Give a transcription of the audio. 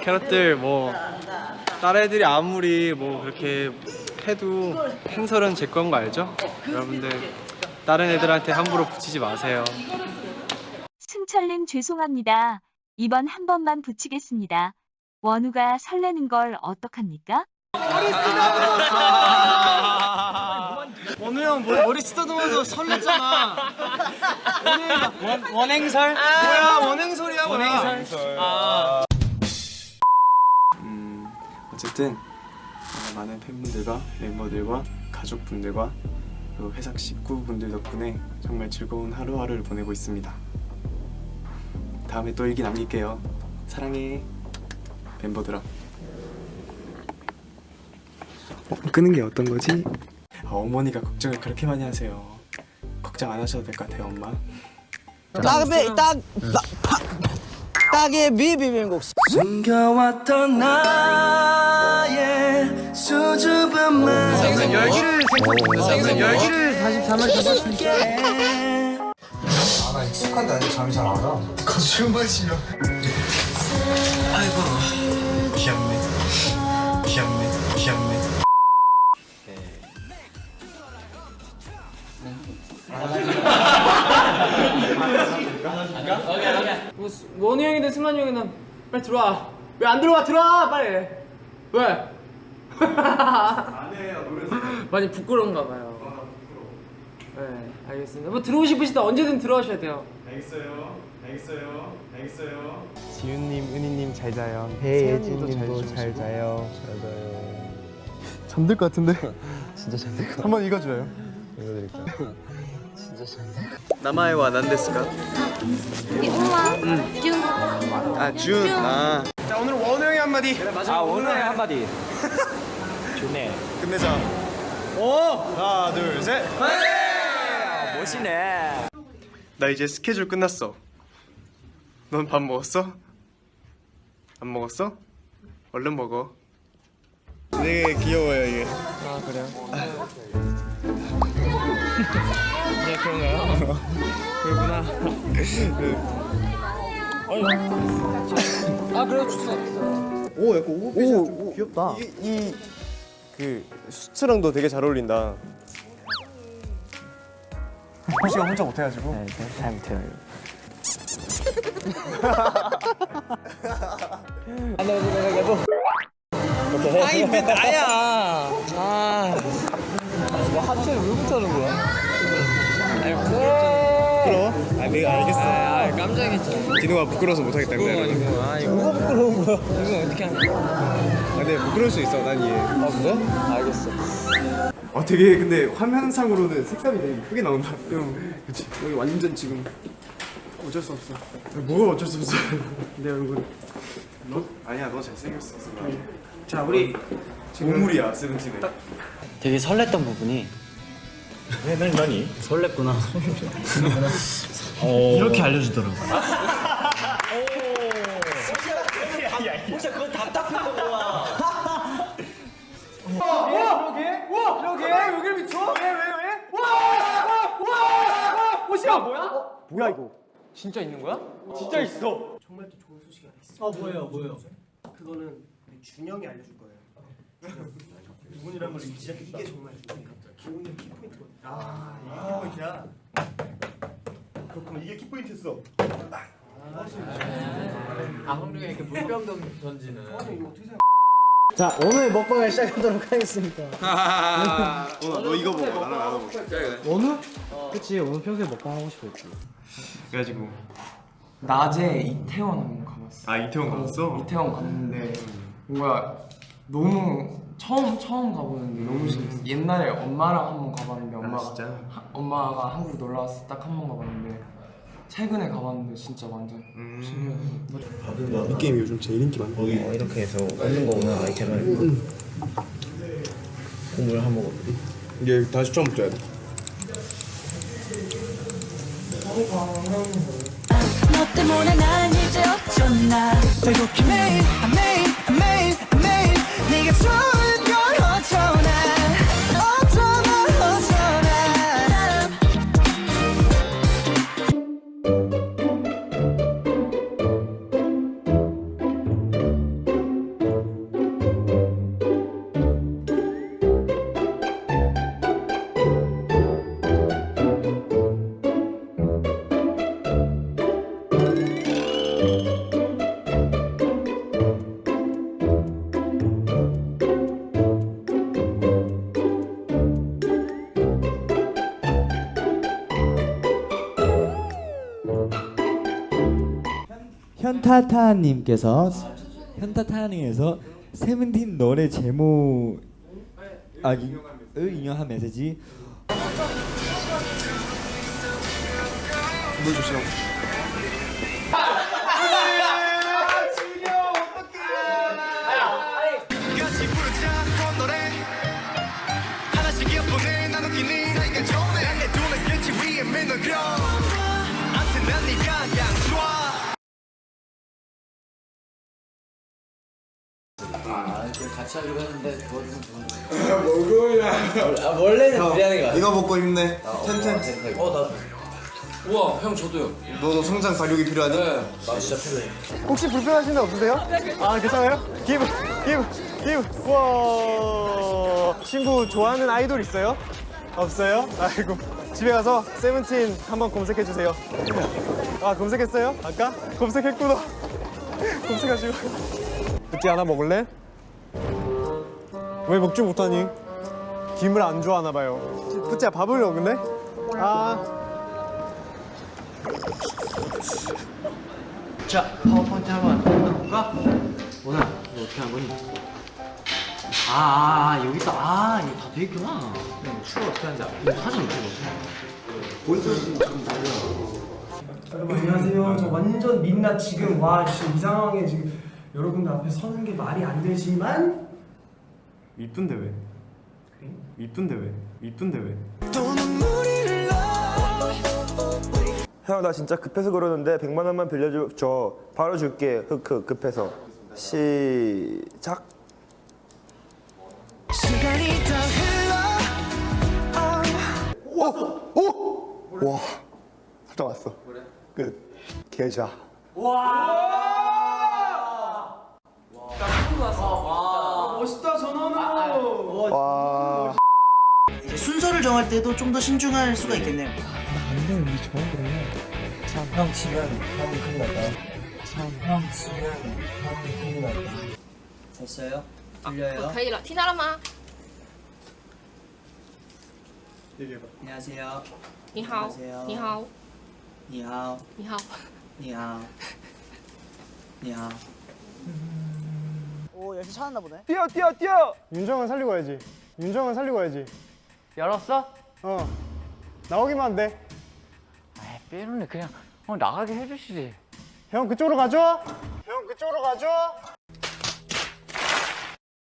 캐럿들 뭐 다른 애들이 아무리 뭐 그렇게 해도 행설은 제 건 거 알죠? 여러분들 다른 애들한테 함부로 붙이지 마세요. 승철님 죄송합니다. 이번 한 번만 붙이겠습니다. 원우가 설레는 걸 어떡합니까? 원우 형 머- 머리 쓰다듬어서 설렜잖아. 원, 원행설? 뭐야 원행설이야 원행설. 음 어쨌든 어, 많은 팬분들과 멤버들과 가족분들과 회사 식구분들 덕분에 정말 즐거운 하루하루를 보내고 있습니다. 다음에 또 일기 남길게요. 사랑해 멤버들아. 어, 끄는 게 어떤 거지? 아, 어머니가 걱정을 그렇게 많이 하세요. 걱정 안 하셔도 될 것 같아요, 엄마. 딱의 딱 딱- 파- 딱의 비비빔국 숨겨왔던 나의 수줍은 마음 생선 열기를 생선 열기를 다시 담아 아나 익숙한데 아직 잠이 잘 안 와. 거짓말이야. 아이고 귀엽네. 귀엽네. 귀엽네. 원우 형이든 승환이 형이든 빨리 들어와. 왜 안 들어와? 들어와 빨리. 왜? 안 해요 노래. 많이 부끄러운가 봐요. 네, 알겠습니다. 뭐 들어오고 싶으시다 언제든 들어오셔야 돼요. 지윤님, 은희님 잘 자요. 혜진님도 잘 자요 잠들 것 같은데. 진짜 잠들 것. 한번 읽어줘요. 나마에와 난데스까? 준. 아 준. 아. 자 오늘 원우 형이 한 마디. 아 오늘 한마디 끝내자. 오. 하나 둘 셋. 멋이네 나 이제 스케줄 끝났어. 넌 밥 먹었어? 안 먹었어? 얼른 먹어. 되게 귀여워요 이게. 아 그래요? 네 그런가요? 그렇구나. 아 그래요 주소. 오 약간 오버핏이 오, 귀엽다. 이 그 수트랑도 되게 잘 어울린다. 호시가 혼자 못해가지고. 네, 잘 못해요 아이 왜 나야? 아. 뭐 하트를 왜 못하는 거야? 부끄러워? 아 내가 알겠어. 아 깜짝이야. 디노가 부끄러워서 못하겠다 그거 그래. 아니고 아 이거 뭐가 부끄러운 거야? 이거 어떻게 하냐? 아 근데 부끄러울 수 있어 난 이해. 아 그래? 알겠어. 어 되게 근데 화면상으로는 색감이 되게 이쁘게 나온다. 형, 그렇지. 여기 완전 지금 어쩔 수 없어. 뭐가 어쩔 수 없어? 내 얼굴. 너 아니야 너 잘생겼어. 자 우리 지금 동물이야 세븐틴에. 되게 설렜던 부분이 설렜구나. 이렇게 알려주더라고. 진짜 있는 거야? 진짜 있어. 그거는 우리 준영이 알려줄 거예요. 기분이란 걸 시작했다. 이게 정말 중요해. 기분이 키포인트거든. 아, 이게 키포인트야. 그렇구나. 이게 키포인트였어. 아 홍중이 이렇게 물병 던지는. 자 오늘 먹방을 시작하도록 하겠습니다 어, 너 이거 보고 나랑 나도 보고. 원우? 그치 원우 평소에 먹방 하고 싶었지 그래가지고 낮에 이태원 한번 가봤어. 아 이태원 갔어? 이태원 갔는데 뭔가 너무 처음 처음 가보는데 너무 신기했어. 옛날에 엄마랑 한 번 가봤는데 엄마가 진짜? 하- 엄마가 한국 놀러 왔을 때 딱 한 번 가봤는데 최근에 가봤는데 진짜 완전 신기했어. 이 게임이 요즘 제일 인기 많아. 이렇게 해서 얻는 거구나 아이템을 공부를 한번 먹어 이게 다시 처음부터 해야 돼. 너 때문에 난 이제 어쩌나 배고픈 매일 매일 매일 매일 네가 좋은 현타타님께서 현타타님에서 세븐틴 노래 제목 아 이- 을 인용한 메시지 물 조심하고. 이거 먹고 힘내. 텐텐. 우와 형 저도요. 너도 성장 발육이 필요하니? 혹시 불편하신 데 없으세요? 아 괜찮아요? 기브 기브 기브 와 친구 좋아하는 아이돌 있어요? 없어요? 아이고 집에 가서 세븐틴 한번 검색해 주세요 아 검색했어요? 아까? 검색했구나 검색하시고 그때 하나 먹을래? 왜 먹지 못하니? 김을 안 좋아하나 봐요 뿌찌야 밥을 먹을래? 아자 파워포인트 한번 해볼까? 오늘 너 어떻게 한 거니? 아, 아, 아 여기 있다 아 이거 다 돼 있구나 그냥 추가 어떻게 하는지 알- 이거 사진 어떻게? 여러분 안녕하세요. 저 완전 민낯 지금 와 지금 이 상황에 지금 여러분들 앞에 서는 게 말이 안 되지만 이쁜데 왜? 이쁜데 왜? 이쁜데 왜? 형 나 진짜 급해서 그러는데 100만 원만 빌려줘. 저 바로 줄게. 흑흑 급해서. 시작. 시간이 더 흘러. 와. 살짝 왔어. 끝. 계좌. 와 순서를 정할 때도 좀 더 신중할 수가 있겠네요. 됐어요? 들려요? 可以了，听到了吗？ 안녕하세요. 你好 안녕하세요 ，你好， 니하오, 你好。 니하오, 니하오. 오 열심히 찾았나 보네. 뛰어 뛰어 뛰어! 윤정은 살리고 와야지. 윤정은 살리고 와야지. 열었어? 어. 나오기만 하면 돼형 빼놓네. 그냥 어, 나가게 해주시지. 그쪽으로 가죠 형 그쪽으로 가죠